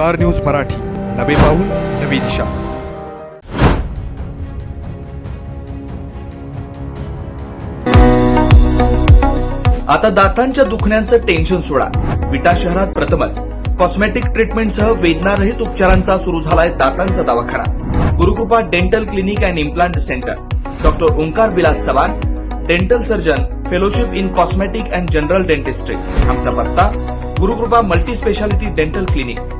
Star news Marathi. नवे पाऊल नवी दिशा. आता दातांच्या दुखण्याचं टेन्शन सोडा. विटा शहरात प्रथमच. कॉस्मेटिक ट्रीटमेंटसह वेदनारहित उपचारांचा सुरू झालाय दातांचा दवाखाना. Gurukripa dental clinic and implant centre doctor Omkar Vilas Chavan dental surgeon fellowship in cosmetic and general dentistry आमचा पत्ता Gurukripa multi speciality dental clinic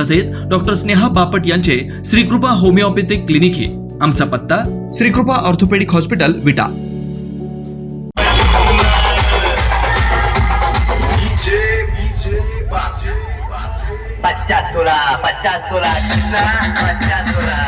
तसेच डॉक्टर स्नेहा बापट यांचे श्रीकृपा होमिओपॅथिक क्लिनिक हे. आमचा पत्ता श्रीकृपा ऑर्थोपेडिक हॉस्पिटल विटा. पचास तोला पचास तोला पचास तोला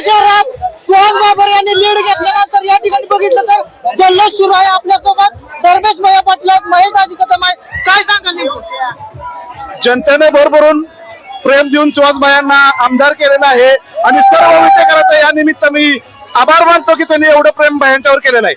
शहरात सोहन यांनी लीड घेतल्यानंतर या ठिकाणी बघितलं तर जल्लोष सुरू आहे आपल्यासोबत. धर्मेश पाटील आहेत, महेश आजी कदम आहे काय सांगाल जनतेने भरभरून प्रेम देऊन सुहासभाईंना आमदार केलेला आहे आणि सर्व विटेकरांचा या निमित्त मी आभार मानतो की त्यांनी एवढं प्रेम भायांच्यावर केलेलं आहे.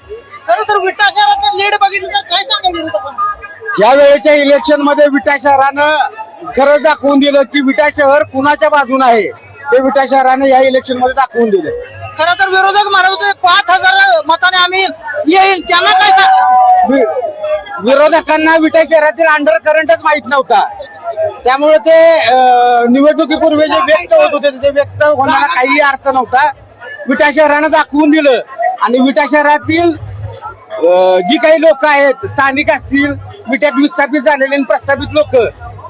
खरं तर विटा शहराचं लीड बघितलं तर काय सांगाल या वेळेच्या इलेक्शनमध्ये विटा शहरानं खरं दाखवून दिलं की विटा शहर कुणाच्या बाजून आहे? ते विटा शहराने या इलेक्शनमध्ये दाखवून दिले. खरं तर विरोधक म्हणत होते पाच हजार मताने आम्ही येईल त्यांना काय सांग विरोधकांना विटा शहरातील अंडर करंटच माहीत नव्हता. त्यामुळे ते अं, निवडणुकीपूर्वी जे व्यक्त होत होते ते व्यक्त होण्याला काही अर्थ नव्हता. विटा शहरानं दाखवून दिलं. आणि विटा शहरातील अं, जी काही लोक आहेत स्थानिक असतील विट्यात विस्थापित झालेले आणि प्रस्थापित लोक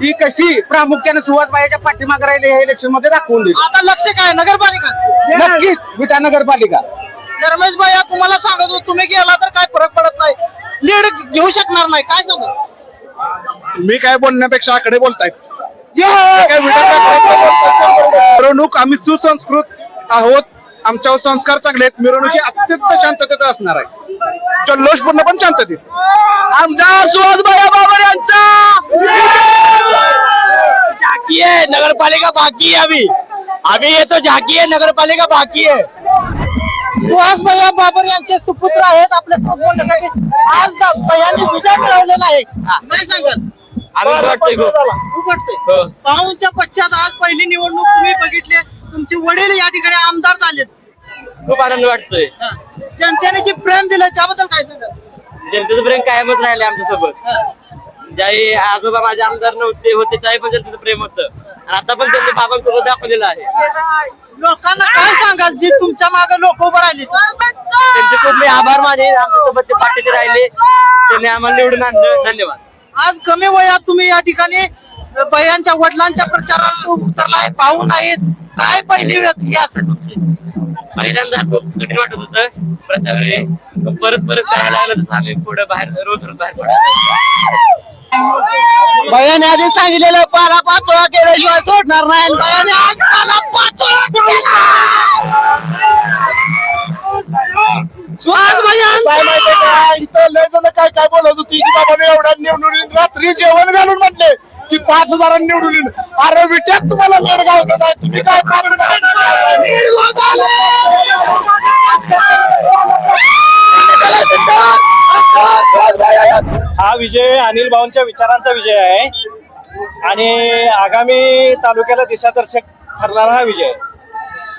ती कशी प्रामुख्याने सुहासबाईच्या पाठीमागे राहिले या इलेक्शनमध्ये दाखवून दिली. आता लक्ष काय? नगरपालिका? नक्कीच विटा नगरपालिका. धर्मेश भैया तुम्हाला सांगत होतो तुम्ही गेला तर काय फरक पडत नाही? लीड घेऊ शकणार नाही काय सांगू मी काय बोलण्यापेक्षा आकडे बोलतायत. काय मिरवणूक आम्ही सुसंस्कृत आहोत. आमच्यावर संस्कार चांगले आहेत. मिरवणुकी अत्यंत शांततेत असणार आहे. जल्लोषपूर्ण पण शांततेत. आमदार सुहासभाई बाबर यांचा. झाकी आहे नगरपालिका बाकी आहे आम्ही. आम्ही येतो झाकी आहे नगरपालिका बाकी आहे. सुहास भैया बाबर यांचे सुपुत्र आहेत बोलण्यासाठी. आज भैयांनी विजय मिळवलेला आहे. नाही सांगत. उघडते पाहूनच्या पश्चात आज पहिली निवडणूक तुम्ही बघितली. तुमचे वडील या ठिकाणी आमदार झालेत. खूप आनंद वाटतोय. जनतेने जे प्रेम दिलं त्याबद्दल काय सांगाल? जनतेचं प्रेम कायमच राहिले आमच्यासोबत ज्याही आजोबा माझे आमदार नव्हते होते त्याही पण जनतेचं प्रेम होतं. आता पण त्यांनी बाबांसोबत दाखवलेलं आहे. लोकांना काय सांगाल? जे तुमच्या मागे लोक उभं राहिले. त्यांचे खूप मी आभार माने आमच्यासोबत ते पाठीशी राहिले. त्यांनी आम्हाला निवडून आणलं. धन्यवाद. आज कमी वयात तुम्ही या ठिकाणी बयांच्या वडिलांच्या प्रचारात उतरलाय पाहून आहेत. काय पहिली व्यक्ती असेल तुमची पहिल्यांदा खूप कठीण वाटत होतं. प्रत्येक परत परत करायला लागलं तसं आम्ही पुढे बाहेर रोज रोज बाहेर पडतो बयाने आधी सांगितलेलं पाला पाचोळा केल्याशिवाय सोडणार नाही. बयाने आज पाला भैया काय माहितीये का? इथं लय जण काय काय बोलत होती की बाबा मी एवढ्या निवडून. रात्री जेवण घालून म्हटले. की पाच हजारांनी निवडून येईन. अरे विचार तुम्हाला आहे तुम्ही काय हा विजय अनिल भाऊंच्या विचारांचा विजय आहे. आणि आगामी तालुक्याला दिशादर्शक ठरणारा हा विजय. आहे.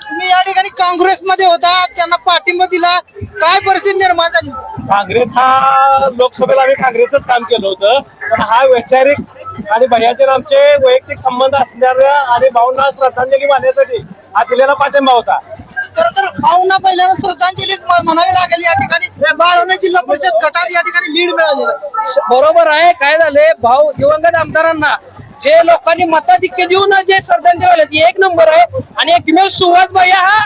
तुम्ही या ठिकाणी काँग्रेसमध्ये होता त्यांना पाठिंबा दिला. काय परिस्थिती निर्माण झाली? काँग्रेस हा लोकसभेला आम्ही काँग्रेसच काम केलं होतं. पण हा वैचारिक आणि भैयाचे आमचे वैयक्तिक संबंध असणाऱ्या आणि भाऊंना श्रद्धांजली मानण्यासाठी हा दिलेला पाठिंबा होता. खर तर भाऊंना पहिल्यांदा श्रद्धांजली म्हणावी लागेल या ठिकाणी. बाळवणे जिल्हा परिषद गटार या ठिकाणी लीड मिळालेलं आहे. बरोबर आहे काय झाले भाऊ दिवंगत आमदारांना जे लोकांनी मताधिक्य देऊन जे श्रद्धांजली वाहिले ती एक नंबर आहे. आणि एकमेव सुहास भैया हा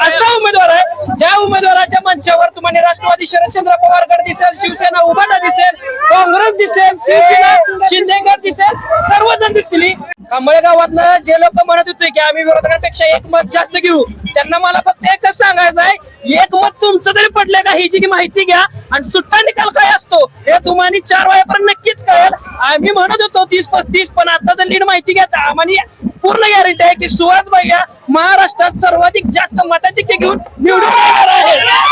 असा उमेदवार आहे. ज्या उमेदवाराच्या मंचावर तुम्हाला राष्ट्रवादी शरदचंद्र पवार गट दिसेल शिवसेना उभाटा दिसेल काँग्रेस दिसेल शिवसेना शिंदे गट दिसेल सर्वजण दिसतील गावातलं जे लोक म्हणत होते की आम्ही विरोधकांपेक्षा एक मत जास्त घेऊ त्यांना मला फक्त एकच सांगायचं आहे एक मत तुमचं तरी पडलंय का? ही जी माहिती घ्या आणि सुट्टा निकाल काय असतो हे तुम्हाला चार वाजेपर्यंत नक्कीच कळेल. आम्ही म्हणत होतो तीस पस्तीस पण आता जर नीट माहिती घ्या तर आम्हाला पूर्ण गॅरंटी आहे की सुहास भैया महाराष्ट्रात सर्वाधिक जास्त मताधिक्य घेऊन निवडून येणार आहे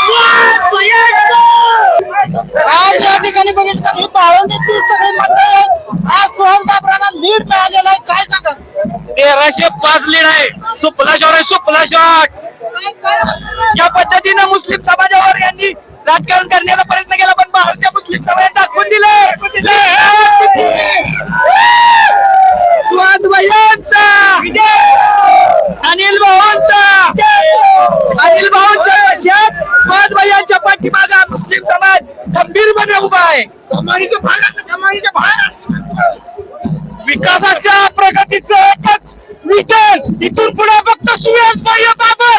आज या ठिकाणी बघितलं की बाळवणीतील सगळी मंडळ आहेत. आज सुहास बाबरांना लीड मिळालेला आहे. काय सांगा तेराशे पाच लीड आहे. सुपला शॉट आहे सुपला शॉट. ज्या पद्धतीनं मुस्लिम समाजावर यांनी राजकारण करण्याचा प्रयत्न केला पण भारतीय मुस्लिम समाजात दाखवून दिले अनिल भावांचा अनिल पश्चात सुहास पाठीमागा मुस्लिम समाज खंबीरपणे उभा आहे. कमानीच्या भागात कमानीच्या भागात विकासाच्या प्रगतीचं एकच विचार इथून पुढे फक्त सुयश पाहिजे बाबा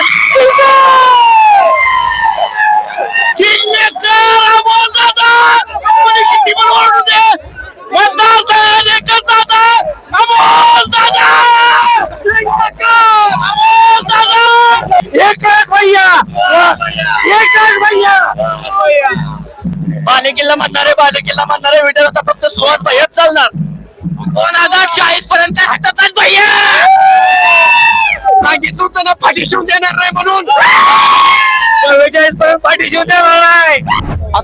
सांगितलं फाटी शिवून देणार नाही म्हणून. फाटी शिवून देणार नाही.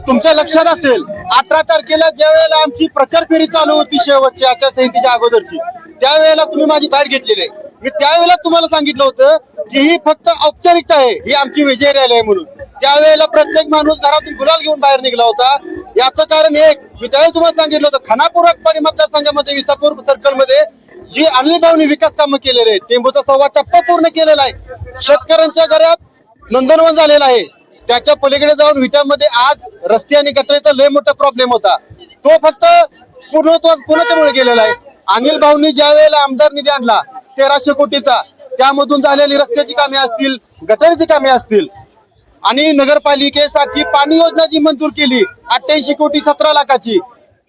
तुमच्या लक्षात असेल अठरा तारखेला ज्या वेळेला आमची प्रचार फेरी चालू होती शेवटची आचारसंहितेच्या अगोदरची त्यावेळेला तुम्ही माझी गाठ घेतलेली आहे. मी त्यावेळेला तुम्हाला सांगितलं होतं की ही फक्त औपचारिकता आहे ही आमची विजय रॅली आहे म्हणून. त्यावेळेला प्रत्येक माणूस घरातून गुलाल घेऊन बाहेर निघाला होता. याचं कारण एक मी त्यावेळेला तुम्हाला सांगितलं होतं खानापूर अकबारी मतदारसंघामध्ये विसापूर सर्कलमध्ये जी अनिल विकास कामं केलेले आहेत टेंबूचा सव्वा टप्पा पूर्ण केलेला आहे. शेतकऱ्यांच्या घरात नंदनवन झालेला आहे. त्याच्या पलीकडे जाऊन विटामध्ये आज रस्ते आणि गटरीचा लय मोठा प्रॉब्लेम होता. तो फक्त पूर्णत्व पूर्णतेमुळे गेलेला आहे. अनिल भाऊंनी ज्या वेळेला आमदार निधी आणला तेराशे कोटीचा त्यामधून झालेली रस्त्याची कामे असतील गटरीची कामे असतील आणि नगरपालिकेसाठी पाणी योजना जी मंजूर केली अठ्ठ्याऐंशी कोटी सतरा लाखाची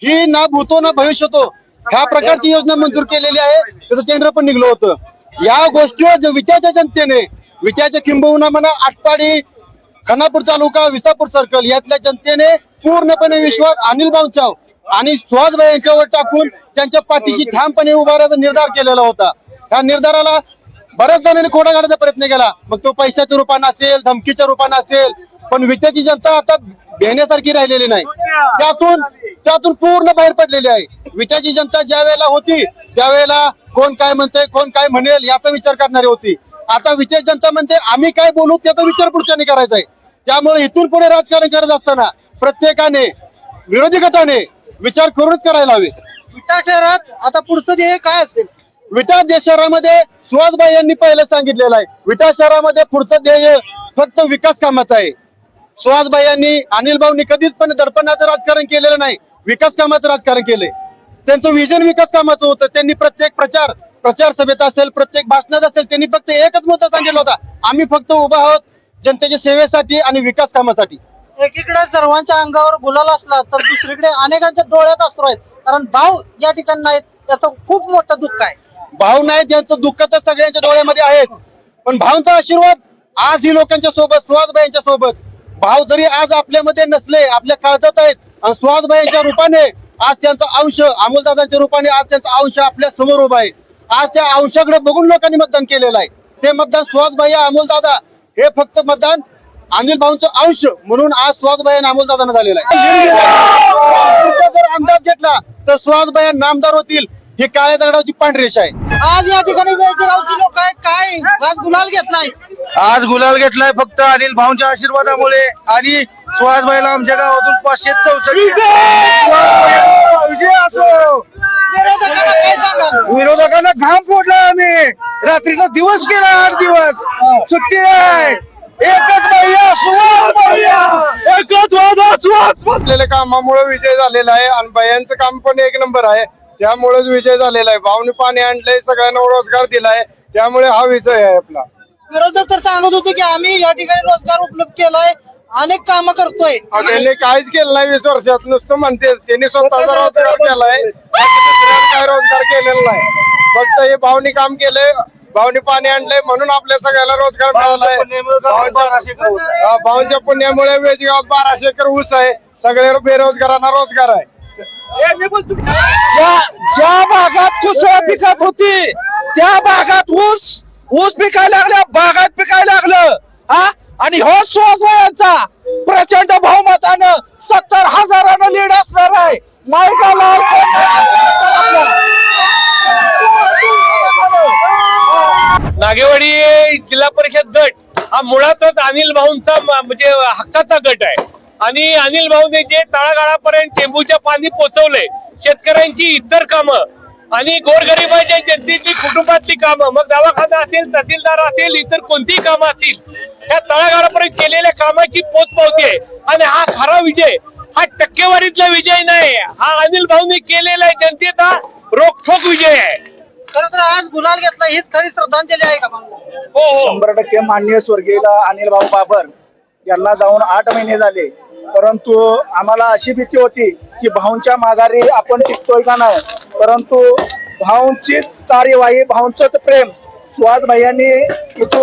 ही ना भूतो ना भविष्यतो ह्या प्रकारची योजना मंजूर केलेली आहे त्याचं टेंडर पण निघलं होतं. या गोष्टीवर जे विट्याच्या जनतेने विट्याच्या किंबहुना म्हणा आटपाडी खानापूर तालुका विसापूर सर्कल यातल्या जनतेने पूर्णपणे विश्वास अनिल भाऊंचा आणि सुहासभाई यांच्यावर टाकून त्यांच्या पाठीशी ठामपणे उभारायचा निर्धार केलेला होता. ह्या निर्धाराला बऱ्याच जणांनी खोडा घालायचा प्रयत्न केला. मग तो पैशाच्या रूपानं असेल धमकीच्या रूपानं असेल पण विट्याची जनता आता घेण्यासारखी राहिलेली नाही. त्यातून त्यातून पूर्ण बाहेर पडलेली आहे. विट्याची जनता ज्या वेळेला होती त्यावेळेला कोण काय म्हणते कोण काय म्हणेल याचा विचार करणारी होती. आता विचार जनता म्हणते आम्ही काय बोलू त्याचा विचार पुढच्याने करायचा आहे. त्यामुळे इथून पुढे राजकारण करत असताना प्रत्येकाने विरोधी गटाने विचार करूनच करायला हवे. विटा शहरात आता पुढचं जे काय असेल विटा जे शहरामध्ये सुहासबाई यांनी पहिलं सांगितलेलं आहे. विटा शहरामध्ये पुढचं ध्येय फक्त विकास कामाचं आहे. सुहासबाई यांनी अनिल भाऊनी कधीच पण दडपणाचं राजकारण केलेलं नाही. विकास कामाचं राजकारण केलंय. त्यांचं विजन विकास कामाचं होतं. त्यांनी प्रत्येक प्रचार प्रचार सभेत असेल प्रत्येक भाषणात असेल त्यांनी फक्त एकच मुद्दा सांगितला होता. आम्ही फक्त उभा आहोत जनतेच्या सेवेसाठी आणि विकास कामासाठी. एकीकडे सर्वांच्या अंगावर गुलाल असला तर दुसरीकडे अनेकांच्या डोळ्यात असू आहेत. कारण भाव या ठिकाणी नाहीत त्याचं खूप मोठं दुःख आहे. भाव नाही ज्यांचं दुःख तर सगळ्यांच्या डोळ्यामध्ये आहेच. पण भावचा आशीर्वाद आज ही लोकांच्या सोबत सुहासबाईंच्या सोबत भाव जरी आज आपल्यामध्ये नसले आपल्या काळजात आहेत आणि सुहासबाईंच्या रूपाने आज त्यांचा अंश अमोलदादांच्या रूपाने आज त्यांचा अंश आपल्यासमोर उभा आहे. आज त्या अंशाकडे बघून लोकांनी मतदान केलेलं आहे. ते मतदान सुहासबाई अमोलदादा हे फक्त मतदान अनिल भाऊंचं अंश म्हणून आज सुहासबाई अमोलदादांना झालेलं आहे. जर अंदाज घेतला तर सुहासबाई नामदार होतील ही काळ्या दगडाची पांढरेश आहे. आज या ठिकाणी गावची लोक आहेत काय? आज गुलाल घेत नाही. आज गुलाल घेतलाय फक्त अनिल भाऊंच्या आशीर्वादामुळे. आणि सुहासबाईला आमच्या गावातून पाचशे चौसष्ट. विजय असो. विरोधकांना घाम फोडला आम्ही. रात्रीचा दिवस केला आठ दिवस. सुट्टी आहे. एकच भैया कामामुळे विजय झालेला आहे. आणि बायांचं काम पण एक नंबर आहे. त्यामुळेच विजय झालेला आहे. भावनी पाणी आणलंय सगळ्यांना रोजगार दिलाय. त्यामुळे हा विजय आहे आपला. विरोधक तर सांगत होते की आम्ही या ठिकाणी रोजगार उपलब्ध केलाय अनेक कामं करतोय. अहो, त्यांनी काहीच केलं नाही वीस वर्षात नुसतं म्हणते त्यांनी स्वतःचा रोजगार केलाय. बाकी काय रोजगार केलेला नाही. फक्त हे भावनी काम केलंय भावनी पाणी आणलंय म्हणून आपल्या सगळ्याला रोजगार मिळालाय. भावांच्या- हा, भावांच्या पुण्यामुळे वेजगावात बाराशे एकर ऊस आहे. सगळ्या बेरोजगारांना रोजगार आहे. ज्या ज्या भागात कुसळ पिकत होती त्या भागात ऊस ऊस पिकायला लागल्या बागात पिकायला लागलं हा? आणि हो सुहास प्रचंड बहुमतानं सत्तर हजारानं लीड असणार आहे. मायकाला नागेवाडी जिल्हा परिषद गट हा मुळातच अनिल भाऊंचा म्हणजे हक्काचा गट आहे. आणि अनिल भाऊने जे तळागाळापर्यंत चेंबूच्या पाणी पोचवलंय शेतकऱ्यांची इतर कामं आणि गोरगरिबाच्या जनतेची कुटुंबातली कामं. मग दवाखाना असेल तहसीलदार असेल इतर कोणतीही कामं असतील त्या तळागाळापर्यंत केलेल्या कामाची पोच पावती आहे. आणि हा खरा विजय हा टक्केवारीतला विजय नाही. हा अनिल भाऊने केलेला आहे जनतेचा रोखोक विजय आहे. खरं तर आज गुलाल घेतला हीच खरी श्रद्धांजली आहे का हो हो. शंभर टक्के माननीय स्वर्गीयला अनिल भाऊ बाबर यांना जाऊन आठ महिने झाले. परंतु आम्हाला अशी भीती होती की भाऊंच्या माघारी आपण टिकतोय का नाही? परंतु भाऊंचीच कार्यवाही भाऊंचंच प्रेम सुहास भैयांनी इथून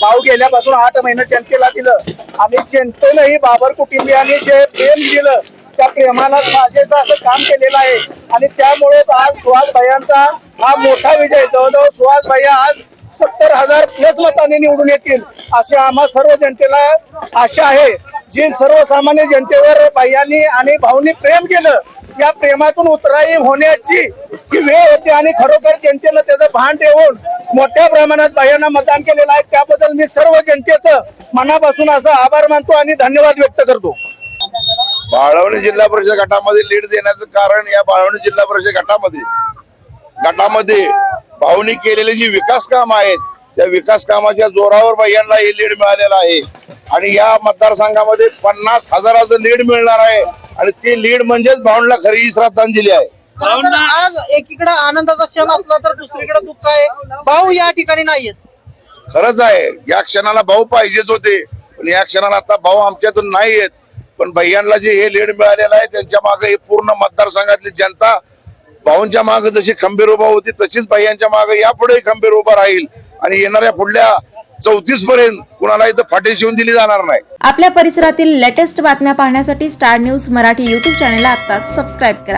भाऊ गेल्यापासून आठ महिने जनतेला दिलं. आणि जनतेनंही बाबर कुटुंबियांनी जे प्रेम दिलं त्या प्रेमाला माझेच असं काम केलेलं आहे. आणि त्यामुळे आज सुहास भैयांचा हा मोठा विजय जवळजवळ सुहास भैया आज सत्तर हजार प्लस मतांनी निवडून येतील अशी आम्हा सर्व जनतेला आशा आहे. जी सर्वसामान्य जनतेवर बाह्यांनी आणि भाऊनी प्रेम केलं या प्रेमातून उतराई होण्याची ही वेळ होती आणि खरोखर जनतेनं त्याचं भान ठेवून मोठ्या प्रमाणात बाह्यांना मतदान केलेलं आहे. त्याबद्दल मी सर्व जनतेचं मनापासून असं आभार मानतो आणि धन्यवाद व्यक्त करतो. बाळवणी जिल्हा परिषद गटामध्ये लीड देण्याचं कारण या बाळवणी जिल्हा परिषद गटामध्ये गटामध्ये भाऊनी केलेली जी विकास काम आहेत त्या विकास कामाच्या जोरावर बाह्यांना हे लीड मिळालेलं आहे. आणि या मतदारसंघामध्ये पन्नास हजाराचं लीड मिळणार आहे. आणि ती लीड म्हणजेच भाऊंना खरी ही श्रद्धांजली आहे. आज एकीकडे आनंदाचा क्षण असला तर दुसरीकडे दुःख आहे. भाऊ या ठिकाणी नाहीयेत. खरंच आहे. या क्षणाला भाऊ पाहिजेच होते. पण या क्षणाला आता भाऊ आमच्यातून नाही येत पण भैयांना जे हे लीड मिळालेलं आहे त्यांच्या मागे हे पूर्ण मतदारसंघातली जनता भाऊंच्या मागे जशी खंबीर उभा होती तशीच भैयांच्या मागे यापुढे खंबीर उभा राहील. आणि येणाऱ्या पुढल्या चौतीस पर्यंत कुणाला इथं फाटे शिवून दिली जाणार नाही. आपल्या परिसरातील लेटेस्ट बातम्या पाहण्यासाठी स्टार न्यूज मराठी यूट्यूब चॅनलला आता सबस्क्राईब करा.